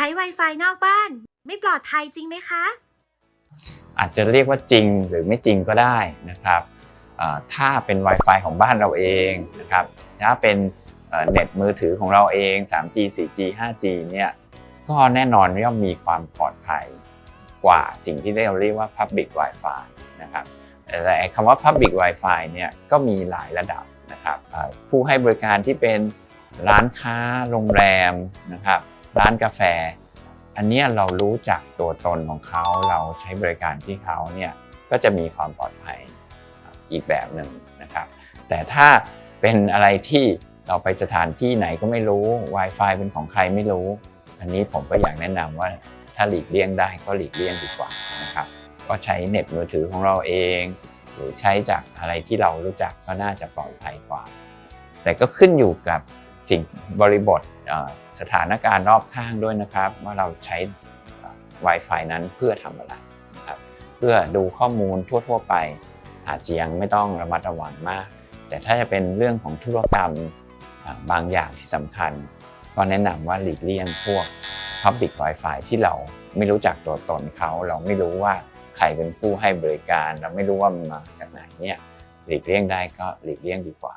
ช้ Wi-Fi นอกบ้าน ไม่ปลอดภัยจริงไหมคะ อาจจะเรียกว่าจริงหรือไม่จริงก็ได้นะครับถ้าเป็น Wi-Fi ของบ้านเราเองนะครับถ้าเป็นเน็ตมือถือของเราเอง 3G 4G 5G เนี่ยก็แน่นอนย่อมมีความปลอดภัยกว่าสิ่งที่เราเรียกว่า Public Wi-Fi นะครับแต่คำว่า Public Wi-Fi เนี่ยก็มีหลายระดับนะครับผู้ให้บริการที่เป็นร้านค้าโรงแรมนะครับ ร้านกาแฟ อันนี้เรารู้จักตัวตนของเขาเราใช้บริการที่เขาเนี่ยก็จะมีความปลอดภัยอีกแบบหนึ่งนะครับ แต่ถ้าเป็นอะไรที่เราไปสถานที่ไหนก็ไม่รู้ Wi-Fi เป็นของใครไม่รู้ อันนี้ผมก็อยากแนะนำว่าถ้าหลีกเลี่ยงได้ก็หลีกเลี่ยงดีกว่านะครับ ก็ใช้เน็ตมือถือของเราเอง หรือใช้จากอะไรที่เรารู้จักก็น่าจะปลอดภัยกว่า แต่ก็ขึ้นอยู่กับ สิ่งบริบทสถานการณ์รอบข้างด้วยนะครับ ว่าเราใช้ Wi-Fi นั้นเพื่อทำอะไรครับเพื่อดูข้อมูลทั่ว ๆ ไป อาจจะยังไม่ต้องระมัดระวังมาก แต่ถ้าจะเป็นเรื่องของธุรกรรมบางอย่างที่สำคัญ ก็แนะนำว่าหลีกเลี่ยงพวก Public Wi-Fi ที่เราไม่รู้จักตัวตนเขา เราไม่รู้ว่าใครเป็นผู้ให้บริการ เราไม่รู้ว่ามันมาจากไหนเนี่ยหลีกเลี่ยงได้ก็หลีกเลี่ยงดีกว่า